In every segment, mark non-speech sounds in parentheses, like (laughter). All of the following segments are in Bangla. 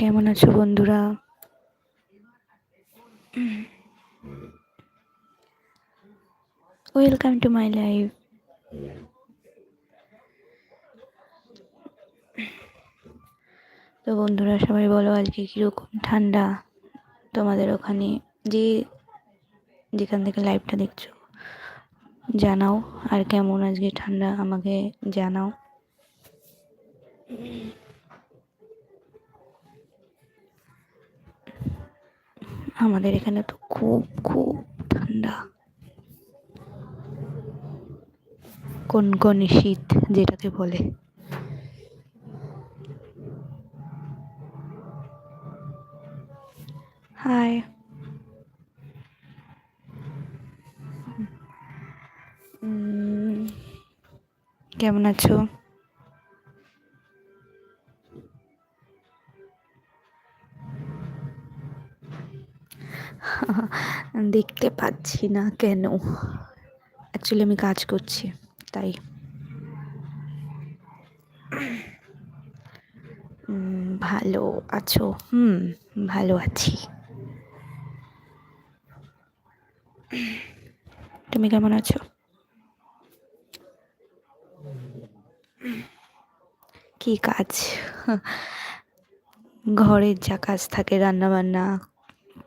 কেমন আছো বন্ধুরা? ওয়েলকাম টু মাই লাইফ তো বন্ধুরা, সবাই বলো আজকে কীরকম ঠান্ডা তোমাদের ওখানে? যে যেখান থেকে লাইভটা দেখছ, জানাও আর কেমন আজকে ঠান্ডা আমাকে জানাও। আমাদের এখানে তো খুব খুব ঠান্ডা। কোন কোন শীত যেটাকে বলে। হাই কেমন আছো? দেখতে পাচ্ছি না কেন? অ্যাকচুয়ালি আমি কাজ করছি, তাই। ভালো আছো? হুম, ভালো আছি। তুমি কেমন আছো? কি কাজ? ঘরের যা কাজ থাকে রান্না বান্না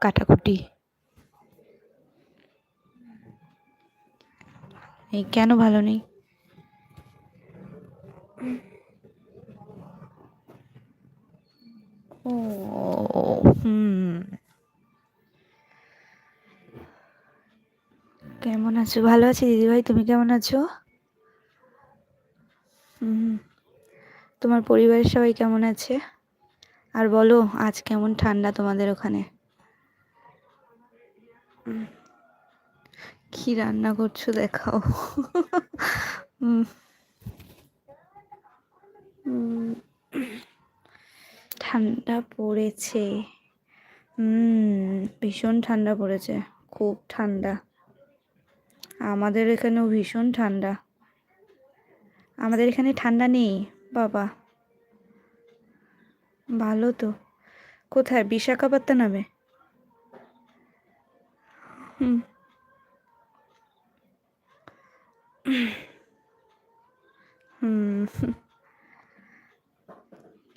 কাটাকুটি। এই কেন ভালো নেই? ও, হুম। কেমন আছো? ভালো আছি দিদিভাই, তুমি কেমন আছো? হুম। তোমার পরিবারের সবাই কেমন আছে? আর বলো, আজ কেমন ঠান্ডা তোমাদের ওখানে? কি রান্না করছ দেখাও। ঠান্ডা পড়েছে। হুম ভীষণ ঠান্ডা পড়েছে, খুব ঠান্ডা। আমাদের এখানেও ভীষণ ঠান্ডা। আমাদের এখানে ঠান্ডা নেই, বাবা। ভালো তো। কোথায়? বিশাখাপত্তনমে? হুম। হুম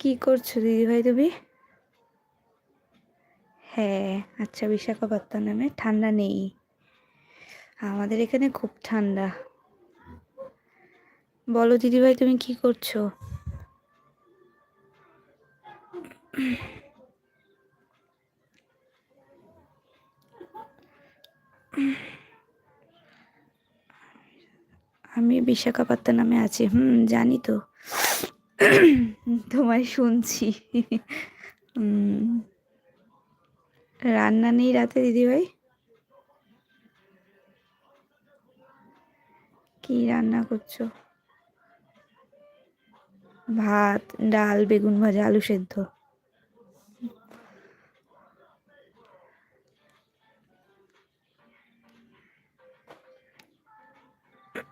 কি করছ, দিদিভাই তুমি? হ্যাঁ আচ্ছা বিশাখাপত্তনমে ঠান্ডা নেই। আমাদের এখানে খুব ঠান্ডা। বলো, দিদিভাই, তুমি কি করছ? আমি বিশাখাপত্তনমে আছি। হুম, জানি তো। তোমায় শুনছি। রান্না নেই রাতে, দিদিভাই? কি রান্না করছ? ভাত, ডাল, বেগুন ভাজা, আলু সেদ্ধ।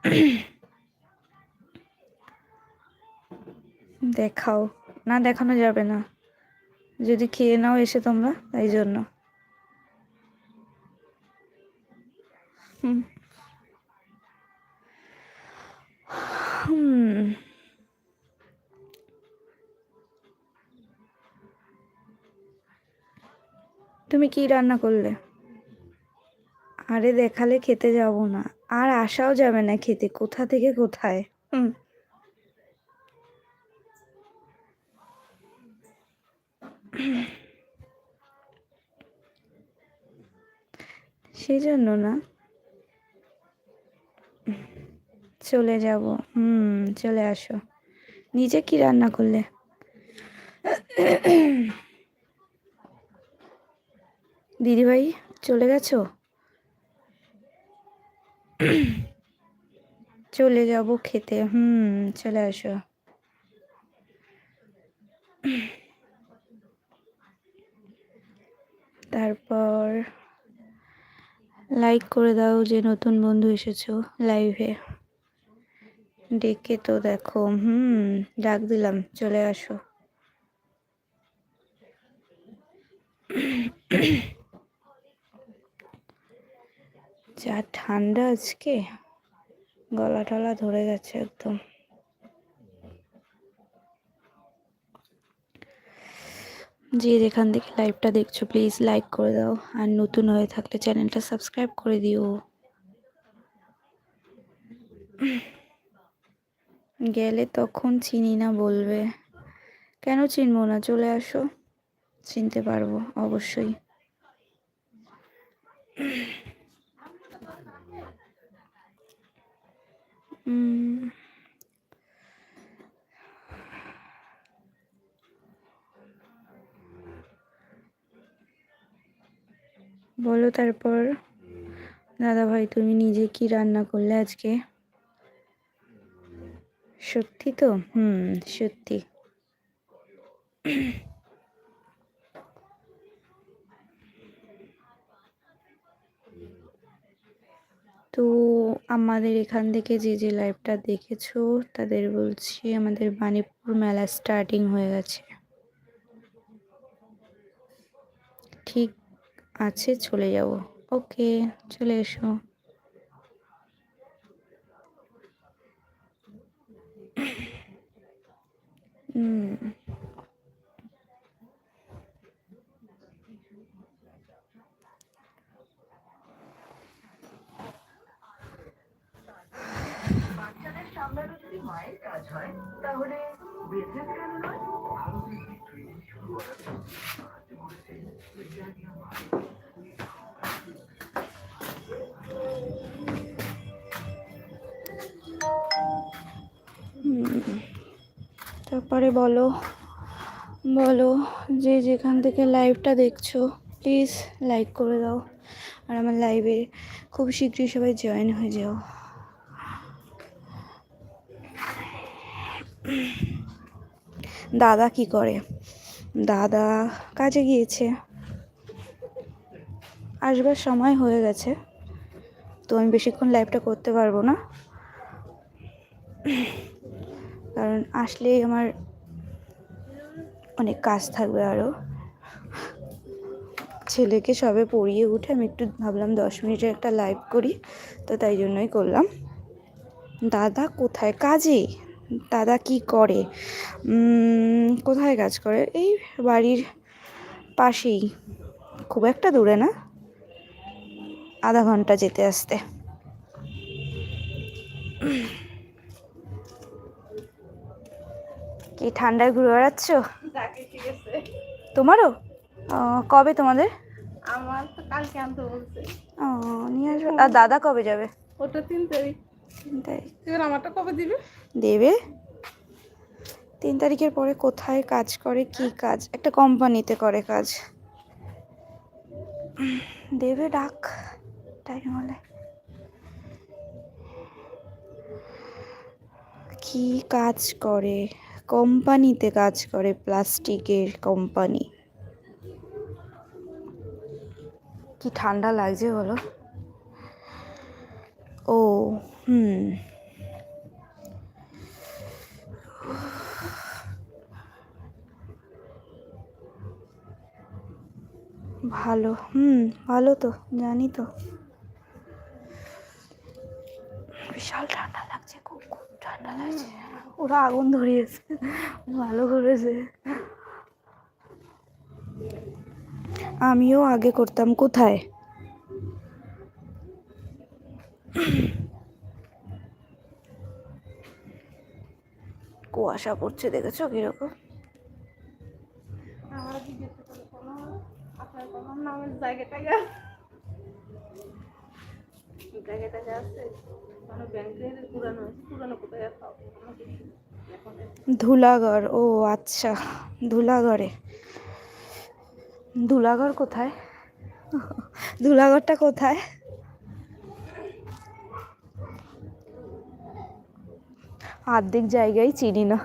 (coughs) দেখাও। না, দেখানো যাবে না। যদি খেয়ে নাও এসে তোমরা, তাই জন্য। তুমি কি রান্না করলে? আরে, দেখালে খেতে যাব না। আর আসাও যাবে না খেতে। কোথা থেকে কোথায়? হুম। সেই জন্য না। চলে যাব। হুম, চলে আসো। নিজে কি রান্না করলে? দিদিভাই, চলে গেছো? চলে যাব খেতে। হুম, চলে আসো। তারপর লাইক করে দাও যে নতুন বন্ধু এসেছ লাইভে ডেকে তো দেখো। হুম, ডাক দিলাম, চলে আসো। যা ঠান্ডা আজকে? গলা টলা ধরে গেছে একদম। যে যেখান থেকে লাইভটা দেখছ প্লিজ লাইক করে দাও। আর নতুন হয়ে থাকলে চ্যানেলটা সাবস্ক্রাইব করে দিও। গেলে তখন চিনি না বলবে। কেন চিনবো না? চলে আসো। চিনতে পারব, অবশ্যই। বলো তারপর। দাদা ভাই তুমি নিজে কি রান্না করলে আজকে? সত্যি তো? হুম সত্যি। তো আমাদের এখান থেকে যে যে লাইভটা দেখেছ, তাদের বলছি আমাদের বাণীপুর মেলা স্টার্টিং হয়ে গেছে। ঠিক আছে, চলে যাব। ওকে চলে এসো। হুম সামলানো যদি মায়ের কাজ হয়, তাহলে বিজনেস কেন নয়। তারপরে বলো বলো যে যেখান থেকে লাইভটা দেখছ প্লিজ লাইক করে দাও আর আমার লাইভে খুব শীঘ্রই সবাই জয়েন হয়ে যাও দাদা কি করে? দাদা কাজে গিয়েছে। আসবার সময় হয়ে গেছে। তো আমি বেশিক্ষণ লাইভটা করতে পারব না। কারণ আসলেই আমার অনেক কাজ থাকবে আরও ছেলেকে সবে পড়িয়ে উঠে আমি একটু ভাবলাম দশ মিনিটের একটা লাইভ করি। তো তাই জন্যই করলাম। দাদা কোথায়? কাজে দাদা কি করে? কোথায় কাজ করে? এই বাড়ির পাশেই। খুব একটা দূরে না। আধা ঘণ্টা যেতে আসতে। কি ঠান্ডায় ঘুরে বেড়াচ্ছ? তোমারও? কবে তোমাদের? আমার তো কালকে আনতে বলছে। ও নিয়ে আসবে। আর দাদা কবে যাবে? ওটা তিন তারিখ। তিন তারিখ এবার আমারটা কবে দিবে? দেবে। তিন তারিখের পরে কোথায় কাজ করে কি কাজ? একটা কোম্পানিতে করে কাজ। দেবে ডাক টাইম হলে। কি কাজ করে? কোম্পানিতে কাজ করে প্লাস্টিকের কোম্পানি। কি ঠান্ডা লাগছে বলো। হুম। ভালো হুম, ভালো তো, জানি তো। বিশাল ঠান্ডা লাগছে, খুব খুব ঠান্ডা লাগছে। ওরা আগুন ধরিয়েছে, ভালো করেছে। আমিও আগে করতাম, কোথায়? কোথায় পাও আমাকে এখন ধুলাগড় ও আচ্ছা ধুলাগড়ে। ধুলাগড় কোথায়? ধুলাগড়টা কোথায়? অর্ধেক জায়গায় চিনি না।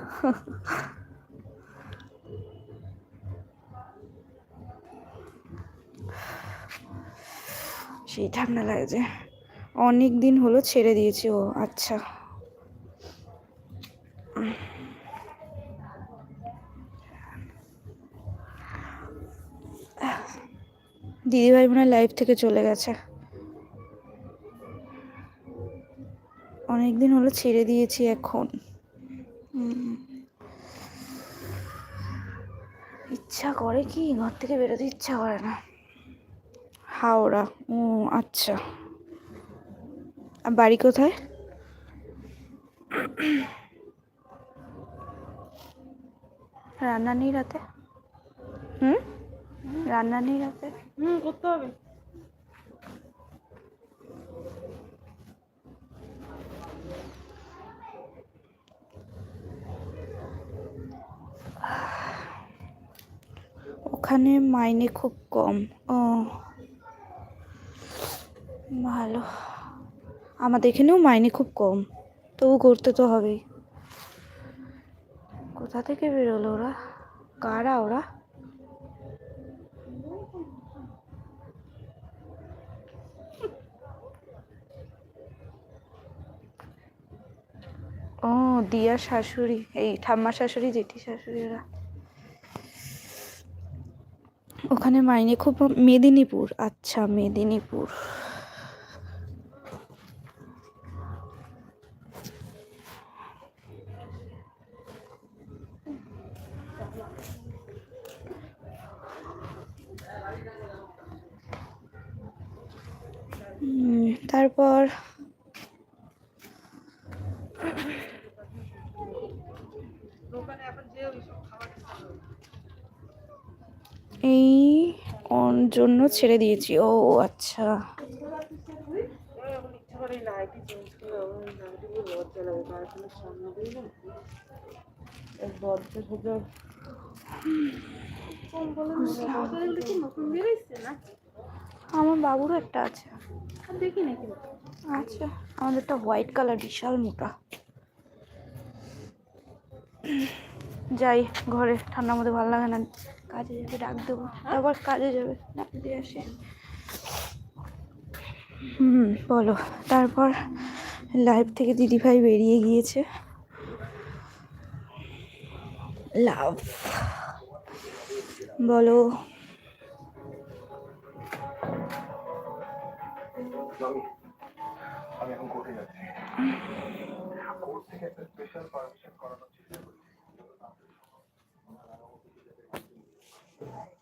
সেই ঠান্ডা লাগছে। অনেক দিন হলো ছেড়ে দিয়েছি ও আচ্ছা। দিদিভাই মনে লাইফ থেকে চলে গেছে। অনেকদিন হলো ছেড়ে দিয়েছি এখন। ইচ্ছা করে কি? ঘর থেকে বেরোতে ইচ্ছা করে না। হাওড়া। ও আচ্ছা। আর বাড়ি কোথায়? রান্না নেই রাতে? হুম? রান্না নেই রাতে? হুম, করতে হবে। ওখানে মাইনে খুব কম। ও। ভালো। আমাদের এখানেও মাইনে খুব কম। তবু করতে তো হবেই। কোথা থেকে বেরোলো ওরা? কারা ওরা? ও দিয়া শাশুড়ি। এই ঠাম্মার শাশুড়ি জেঠি শাশুড়ি ওরা। ওখানে মাইনে খুব মেদিনীপুর। আচ্ছা মেদিনীপুর। তারপর এখন যে ওই সব খাবার খেতে হবে। এই জন্য ছেড়ে দিয়েছি। ও আচ্ছা। আমার বাবুরও একটা আছে। দেখি না কিন্তু আচ্ছা আমাদেরটা হোয়াইট কালার, বিশাল মোটা। যাই, ঘরে ঠান্ডার মধ্যে ভালো লাগে না। কাজে যাবে, ডাক দেবো। আবার কাজে যাবে, ডাক দিয়ে আসি। হুম, বলো। তারপর লাইভ থেকে দিদিভাই বেরিয়ে গিয়েছে। লাভ বলো। আমি এখন কোর্টে যাচ্ছি। কোর্ট থেকে একটা স্পেশাল পারমিশন করানোর চেষ্টা Thank you.